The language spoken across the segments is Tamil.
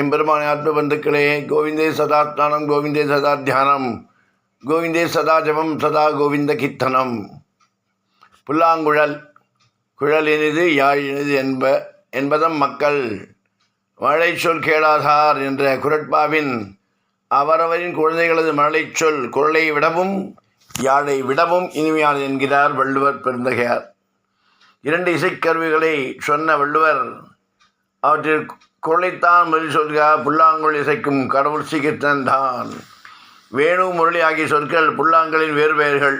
எம்பெருமான ஆத்ம பந்துக்களே கோவிந்தே சதா ஸ்நானம் கோவிந்தே சதா தியானம் கோவிந்தே சதா ஜபம் சதா கோவிந்த கீர்த்தனம். புல்லாங்குழல் குழல் இனிது யாழ் இனிது என்ப என்பதம் மக்கள். மழை சொல் கேளாதார் என்ற குரட்பாவின் அவரவரின் குழந்தைகளது மழை சொல் குரலை விடவும் யாழை விடவும் இனிமையானது என்கிறார் வள்ளுவர் பெருந்தகையார். இரண்டு இசைக்கருவிகளை சொன்ன வள்ளுவர் அவற்றில் குரலைத்தான் பதில் சொல்க புல்லாங்குழல் இசைக்கும் கடவுள் சீக்கிரத்தன் தான். வேணு முரளி ஆகிய சொற்கள் புல்லாங்கலின் வேறு பெயர்கள்.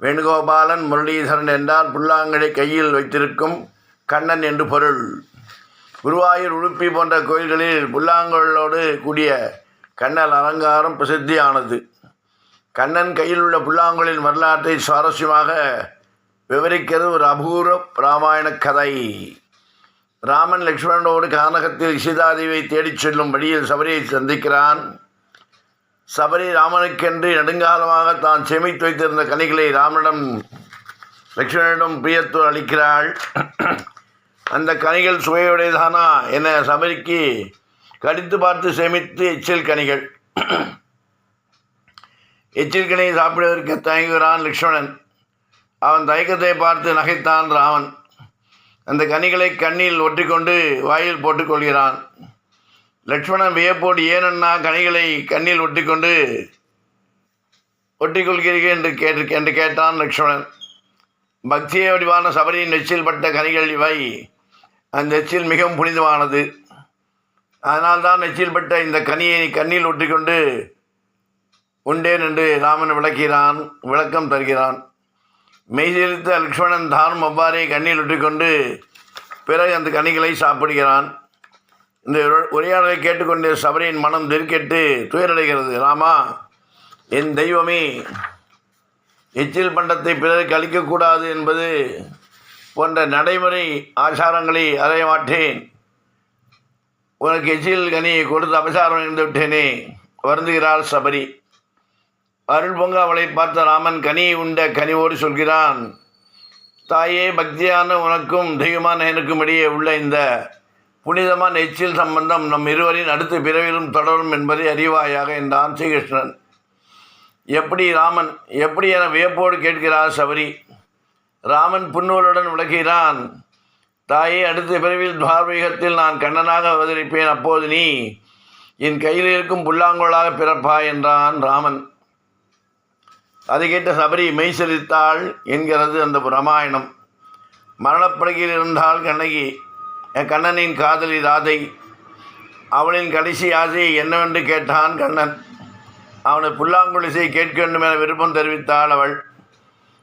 வேணுகோபாலன் முரளீதரன் என்றால் புல்லாங்கலை கையில் வைத்திருக்கும் கண்ணன் என்று பொருள். குருவாயூர் உடுப்பி போன்ற கோயில்களில் புல்லாங்குழலோடு கூடிய கண்ணல் அலங்காரம் பிரசித்தியானது. கண்ணன் கையில் உள்ள புல்லாங்குழலின் வரலாற்றை சுவாரஸ்யமாக விவரிக்கிறது ஒரு அபூர்வ ராமாயண கதை. ராமன் லக்ஷ்மணனோடு கானகத்தில் சீதாதேவியை தேடிச் செல்லும் வழியில் சபரியை சந்திக்கிறான். சபரி ராமனுக்கென்று நெடுங்காலமாக தான் சேமித்து வைத்திருந்த கனிகளை ராமனிடம் லக்ஷ்மணனிடம் பிரியத்துவம் அளிக்கிறாள். அந்த கனிகள் சுவையுடையதானா என சபரிக்கு கடித்து பார்த்து சேமித்து எச்சில் கனிகள். எச்சில் கனியை சாப்பிடுவதற்கு தயங்குகிறான் லக்ஷ்மணன். அவன் தயக்கத்தை பார்த்து நகைத்தான் ராமன். அந்த கனிகளை கண்ணில் ஒட்டிக்கொண்டு வாயில் போட்டுக்கொள்கிறான். லக்ஷ்மணன் வியப்போடு ஏனண்ணா கனிகளை கண்ணில் ஒட்டிக்கொண்டு ஒட்டிக்கொள்கிறீர்கள் என்று கேட்டு என்று கேட்டான் லட்சுமணன். பக்திய வடிவான சபரியின் நெச்சில் பட்ட கனிகள் இவை. அந்த நெச்சில் மிகவும் புனிதமானது. அதனால்தான் நெச்சில் பட்ட இந்த கனியை கண்ணில் ஒட்டிக்கொண்டு உண்டேன் என்று ராமன் விளக்கிறான் விளக்கம் தருகிறான். மெய்சிலித்த லக்ஷ்மணன் தானும் அவ்வாறே கண்ணில் விட்டுக்கொண்டு பிறகு அந்த கனிகளை சாப்பிடுகிறான். இந்த உரையாடலை கேட்டுக்கொண்டே சபரியின் மனம் திருக்கெட்டு துயரடைகிறது. ராமா என் தெய்வமே எச்சில் பண்டத்தை பிறருக்கு அளிக்கக்கூடாது என்பது போன்ற நடைமுறை ஆச்சாரங்களை அறைய மாட்டேன். உனக்கு எச்சில் கனியை கொடுத்து அபசாரம் இருந்து விட்டேனே வருந்துகிறாள் சபரி. அருள் அவளை பார்த்த ராமன் கனியை உண்ட கனிவோடு சொல்கிறான். தாயே பக்தியான உனக்கும் தெய்வமான எனக்கும் இடையே உள்ள இந்த புனிதமான எச்சில் சம்பந்தம் நம் இருவரின் அடுத்த பிறவிலும் தொடரும் என்பதை அறிவாயாக என்றான் ஸ்ரீகிருஷ்ணன் எப்படி ராமன் எப்படி என வியப்போடு கேட்கிறார் சபரி. ராமன் புன்னூருடன் விளக்கிறான் தாயே அடுத்த பிறவில் துவார்வீகத்தில் நான் கண்ணனாக அவதரிப்பேன். அப்போது நீ என் கையில் இருக்கும் புல்லாங்குழலாக பிறப்பாய் என்றான் ராமன். அதை கேட்ட சபரி மெய் செலுத்தாள் என்கிறது அந்த ராமாயணம். மரணப்படுகையில் இருந்தால் கண்ணகி என் கண்ணனின் காதலி ராதை அவளின் கடைசி ஆசை என்னவென்று கேட்டான் கண்ணன். அவனை புல்லாங்குழிசை கேட்க வேண்டும் என விருப்பம் தெரிவித்தாள் அவள்.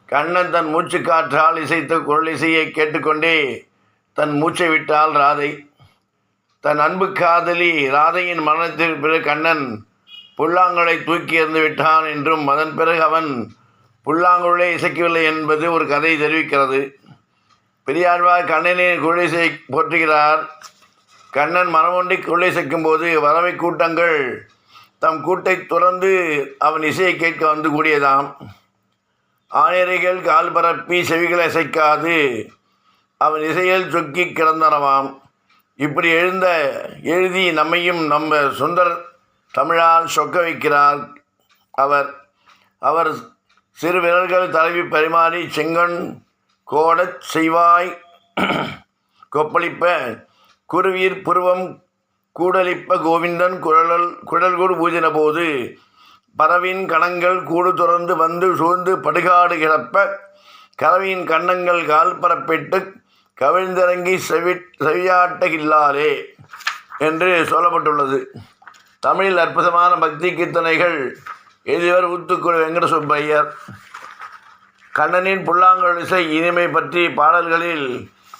கண்ணன் தன் மூச்சு காற்றால் இசைத்த குரலிசையை கேட்டுக்கொண்டே தன் மூச்சை விட்டாள் ராதை. தன் அன்பு காதலி ராதையின் மரணத்திற்கு பிறகு கண்ணன் புல்லாங்குழலை தூக்கி எறிந்து விட்டான் என்றும் அதன் பிறகு அவன் புல்லாங்குழலை இசைக்கவில்லை என்பது ஒரு கதை தெரிவிக்கிறது. பெரியாழ்வார் கண்ணனின் குழலிசை போற்றுகிறார். கண்ணன் மனமொண்டி குழலிசைக்கும் போது வரவை கூட்டங்கள் தம் கூட்டை துறந்து அவன் இசையை கேட்க வந்து கூடியதாம். ஆணிரைகள் கால் பரப்பி செவிகளை இசைக்காது அவன் இசையில் சொக்கி கிடந்தனவாம். இப்படி எழுந்த எழுதி நம்மையும் நம்ம சுந்தர தமிழால் சொக்க வைக்கிறார் அவர். அவர் சிறு விரல்கள் தடவி பரிமாறி செங்கன் கோடச் செய்வாய். கொப்பளிப்ப குருவீர் புருவம் கூடலிப்ப கோவிந்தன் குழல் குழல்கூடு பூஜின போது பறவின் கணங்கள் கூடு துறந்து வந்து சூழ்ந்து படுகாடு கிடப்ப கரவியின் கண்ணங்கள் கால் பரப்பிட்டு கவிழ்ந்திறங்கி செவி செவியாட்டகில்லாரே என்று சொல்லப்பட்டுள்ளது. தமிழில் அற்புதமான பக்தி கீர்த்தனைகள். எழுதியவர் ஊத்துக்குடி வெங்கட சுப்பையர் கண்ணனின் புல்லாங்குழல் இசை இனிமை பற்றி பாடல்களில்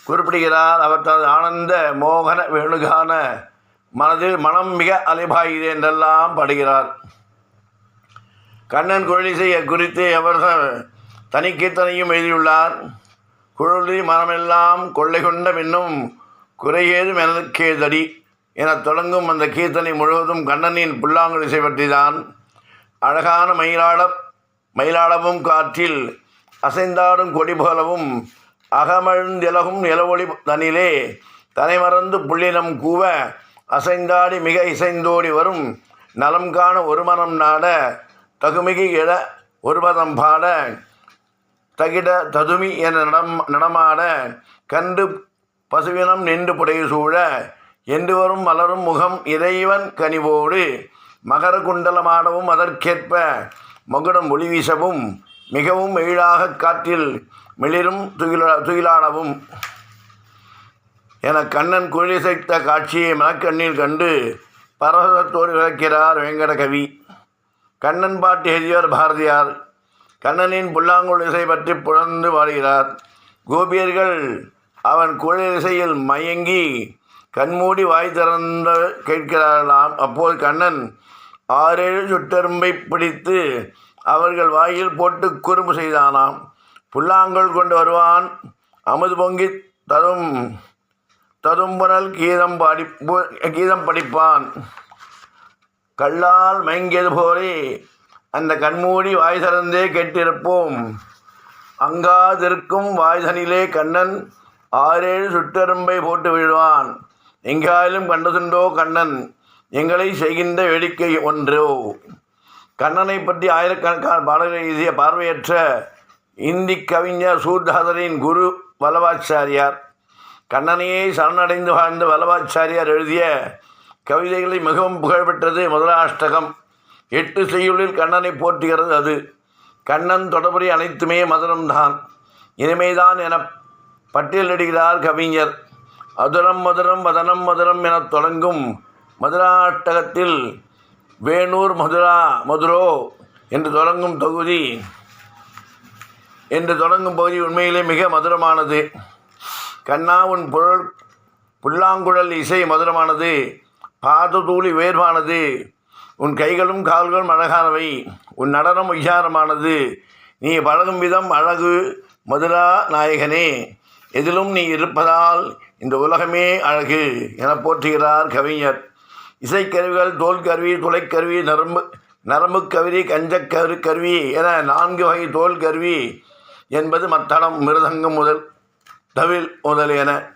குறிப்பிடுகிறார். அவர் தனது ஆனந்த மோகன வேணுகான மனதில் மனம் மிக அலைபாயுது என்றெல்லாம் பாடுகிறார். கண்ணன் குழலிசை குறித்து அவர்கள் தனி கீர்த்தனையும் எழுதியுள்ளார். குழலி மனமெல்லாம் கொள்ளை கொண்ட மின்னும் குறையேதும் எனக்கேதடி என தொடங்கும் அந்த கீர்த்தனை முழுவதும் கண்ணனின் புல்லாங்குழிசை பற்றிதான். அழகான மயிலாள மயிலாடவும் காற்றில் அசைந்தாடும் கொடி போலவும் அகமழ்ந்திலகும் நிலவொளி தனிலே தலைமறந்து புள்ளினம் கூவ அசைந்தாடி மிக இசைந்தோடி வரும் நலம் காண ஒரு மனம் நாட தகுமிகு இட ஒருபதம் பாட தகிட ததுமி என நடம் நடமாட கண்டு பசுவினம் நின்று புடைய சூழ என்று வரும் மலரும் முகம் இறைவன் கனிவோடு. மகர குண்டலமாடவும் அதற்கேற்ப மகுடம் ஒளி வீசவும் மிகவும் எழிலாக காற்றில் மிளிரும் துகிலா துகிலாடவும். என கண்ணன் குழிசைத்த காட்சியை மனக்கண்ணில் கண்டு பரவசத்தோடு விளக்கிறார் வேங்கடகவி. கண்ணன் பாட்டு எழுதியவர் பாரதியார். கண்ணனின் புல்லாங்குழல் இசை பற்றி புலர்ந்து வாழ்கிறார் கோபியர்கள் அவன் குழலிசையில் மயங்கி கண்மூடி வாய் திறந்து கேட்கிறார்களாம். அப்போது கண்ணன் ஆறேழு சுட்டெரும்பை பிடித்து அவர்கள் வாயில் போட்டு குறும்பு செய்தானாம். புல்லாங்கல் கொண்டு வருவான். அமுது பொங்கி தரும் ததும்புணல் கீதம் பாடி கீதம் படிப்பான். கல்லால் மயங்கியது போலே அந்த கண்மூடி வாய் திறந்தே கேட்டிருப்போம். அங்காதிருக்கும் வாய்தனிலே கண்ணன் ஆறேழு சுட்டெரும்பை போட்டு விழுவான். எங்காயிலும் கண்டதுண்டோ கண்ணன் எங்களை செய்கின்ற வேடிக்கை ஒன்றோ. கண்ணனை பற்றி ஆயிரக்கணக்கான பாடல்களை எழுதிய பார்வையற்ற இந்தி கவிஞர் சூர்தாதரின் குரு வல்லவாச்சாரியார் கண்ணனையே சரணடைந்து வாழ்ந்த வல்லவாச்சாரியார் எழுதிய கவிதைகளை மிகவும் புகழ்பெற்றது முதலாஷ்டகம். எட்டு செய்யுளில் கண்ணனை போற்றுகிறது அது. கண்ணன் தொடர்புடைய அனைத்துமே மதுரம்தான். இனிமைதான் என பட்டியலிடுகிறார் கவிஞர். அதுரம் மதுரம் வதனம் மதுரம் எனத் தொடங்கும் மதுராட்டகத்தில் வேணூர் மதுரா மதுரோ என்று தொடங்கும் தொகுதி. என்று தொடங்கும் பகுதி உண்மையிலே மிக மதுரமானது. கண்ணா உன் பொருள் புல்லாங்குழல் இசை மதுரமானது. பாததூளி உயர்வானது உன் கைகளும் கால்களும் அழகானவை. உன் நடனம் உய்யாரமானது நீ பழகும் விதம் அழகு மதுரா நாயகனே. எதிலும் நீ இருப்பதால் இந்த உலகமே அழகு என போற்றுகிறார் கவிஞர். இசைக்கருவிகள் தோல் கருவி துளைக்கருவி நரம்பு நரம்பு கருவி கஞ்சக்கரு கருவி என நான்கு வகை தோல் கருவி என்பது மத்தளம் மிருதங்கம் முதல் தவில் என.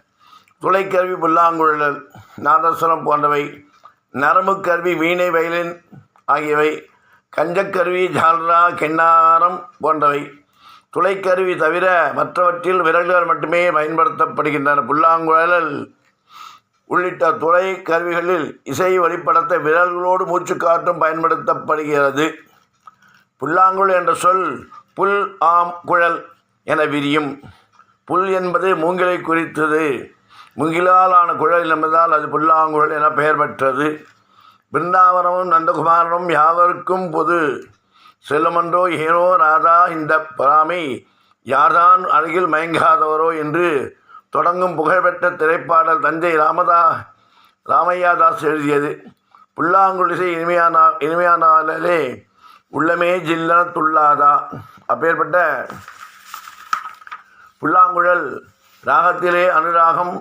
துளைக்கருவி புல்லாங்குழல் நாதஸ்வரம் போன்றவை நரம்பு கருவி வீணை வயலின் ஆகியவை கஞ்சக்கருவி ஜால்ரா கிண்ணாரம் போன்றவை. துளைக்கருவி தவிர மற்றவற்றில் விரல்கள் மட்டுமே பயன்படுத்தப்படுகின்றன. புல்லாங்குழல் உள்ளிட்ட துளை கருவிகளில் இசை வெளிப்படுத்த விரல்களோடு மூச்சுக்காற்றும் பயன்படுத்தப்படுகிறது. புல்லாங்குழல் என்ற சொல் புல் ஆம் குழல் என விரியும். புல் என்பது மூங்கிலை குறித்தது. மூங்கிலால் ஆன குழல் என்பதால் அது புல்லாங்குழல் என பெயர் பெற்றது. பிருந்தாவனமும் நந்தகுமாரனும் யாவருக்கும் பொது செல்லுமன்றோ ஏனோ ராதா இந்த பராமை? யார்தான் அருகில் மயங்காதவரோ என்று தொடங்கும் புகழ்பெற்ற திரைப்பாடல் தஞ்சை ராமதா ராமையாதாஸ் எழுதியது. புல்லாங்குழிசை இனிமையான இனிமையானாலே உள்ளமே ஜில்லன துள்ளாதா. அப்பேற்பட்ட புல்லாங்குழல் ராகத்திலே அனுராகம்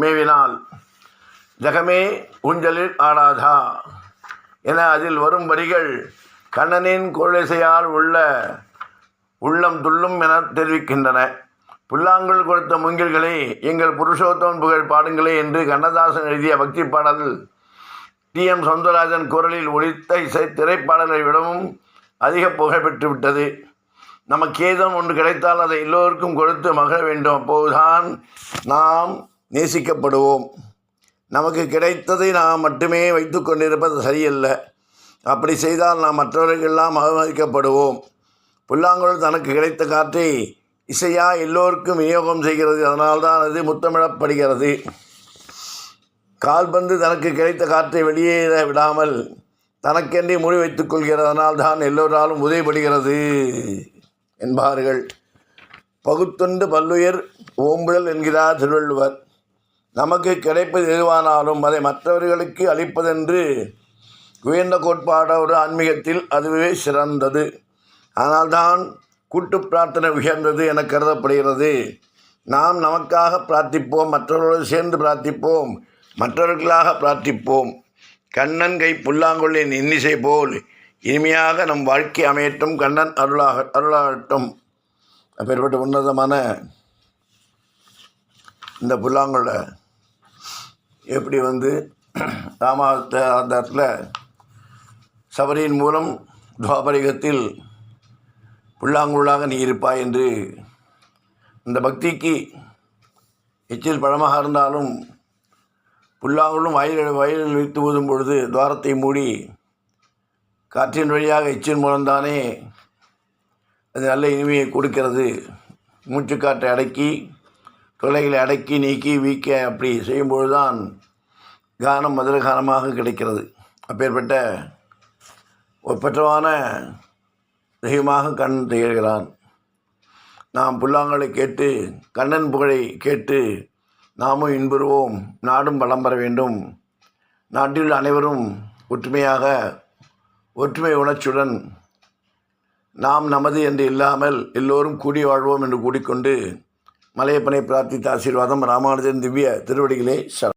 மேவினால் ஜகமே ஊஞ்சலில் ஆடாதா என அதில் வரும் வரிகள் கண்ணனின் கோழிசையால் உள்ள உள்ளம் துள்ளும் என தெரிவிக்கின்றன. புல்லாங்குழல் கொடுத்த மூங்கில்களே எங்கள் புருஷோத்தவன் புகழ் பாடுங்களே என்று கண்ணதாசன் எழுதிய பக்தி பாடல் டி. எம். சௌந்தரராஜன் குரலில் ஒழித்த இசை திரைப்பாடலை விடவும் அதிக புகழ் பெற்றுவிட்டது. நமக்கு ஏதோ ஒன்று கிடைத்தால் அதை எல்லோருக்கும் கொடுத்து மகிழ வேண்டும். அப்போதுதான் நாம் நேசிக்கப்படுவோம். நமக்கு கிடைத்ததை நாம் மட்டுமே வைத்து கொண்டிருப்பது சரியல்ல. அப்படி செய்தால் நாம் மற்றவர்களெல்லாம் அவமதிக்கப்படுவோம். புல்லாங்குழல் தனக்கு கிடைத்த காற்றை இசையா எல்லோருக்கும் விநியோகம் செய்கிறது. அதனால்தான் அது முத்தமிடப்படுகிறது கால்பந்து தனக்கு கிடைத்த காற்றை வெளியேற விடாமல் தனக்கென்றே முடி வைத்துக் கொள்கிறதனால் அதனால்தான் எல்லோராலும் உதவிப்படுகிறது என்பார்கள். பகுத்துண்டு பல்லுயிர் ஓம்புதல் என்கிறார் திருவள்ளுவர். நமக்கு கிடைப்பது எதுவானாலும் அதை மற்றவர்களுக்கு அளிப்பதென்று உயர்ந்த கோட்பாடோடு ஆன்மீகத்தில் அதுவே சிறந்தது. ஆனால்தான் கூட்டு பிரார்த்தனை உயர்ந்தது என கருதப்படுகிறது. நாம் நமக்காக பிரார்த்திப்போம் மற்றவர்களோடு சேர்ந்து பிரார்த்திப்போம் மற்றவர்களாக பிரார்த்திப்போம். கண்ணன் கை புல்லாங்குழலின் இன்னிசை போல் இனிமையாக நம் வாழ்க்கை அமையட்டும் கண்ணன் அருளாக அருளாகட்டும். அப்பேற்பட்ட உன்னதமான இந்த புல்லாங்குழலை எப்படி வந்து ராமாவத அந்த இடத்துல சபரியின் மூலம் துவாபரிகத்தில் புல்லாங்குழலாக நீ இருப்பாய் என்று இந்த பக்திக்கு எச்சில் பழமாக இருந்தாலும் புல்லாங்குழும் வயலில் வயலில் வைத்து ஊதும் பொழுது துவாரத்தை மூடி காற்றின் வழியாக எச்சின் மூலம்தானே அது நல்ல இனிமையை கொடுக்கிறது. மூச்சுக்காற்றை அடக்கி தொலைகளை அடக்கி நீக்கி வீக்க அப்படி செய்யும்பொழுது தான் கானம் மதுர கானமாக கிடைக்கிறது. அப்பேற்பட்ட ஒப்பற்றமான தெய்வமாக கண் திகழ்கிறான். நாம் புல்லாங்களை கேட்டு கண்ணன் புகழை கேட்டு நாமும் இன்புறுவோம் நாடும் வளம் பெற வேண்டும். நாட்டில் அனைவரும் ஒற்றுமையாக ஒற்றுமை உணர்ச்சியுடன் நாம் நமது என்று இல்லாமல் எல்லோரும் கூடி வாழ்வோம் என்று கூடிக்கொண்டு மலையப்பனை பிரார்த்தித்த ஆசீர்வாதம் ராமானுஜன் திவ்ய திருவடிகளே சரணம்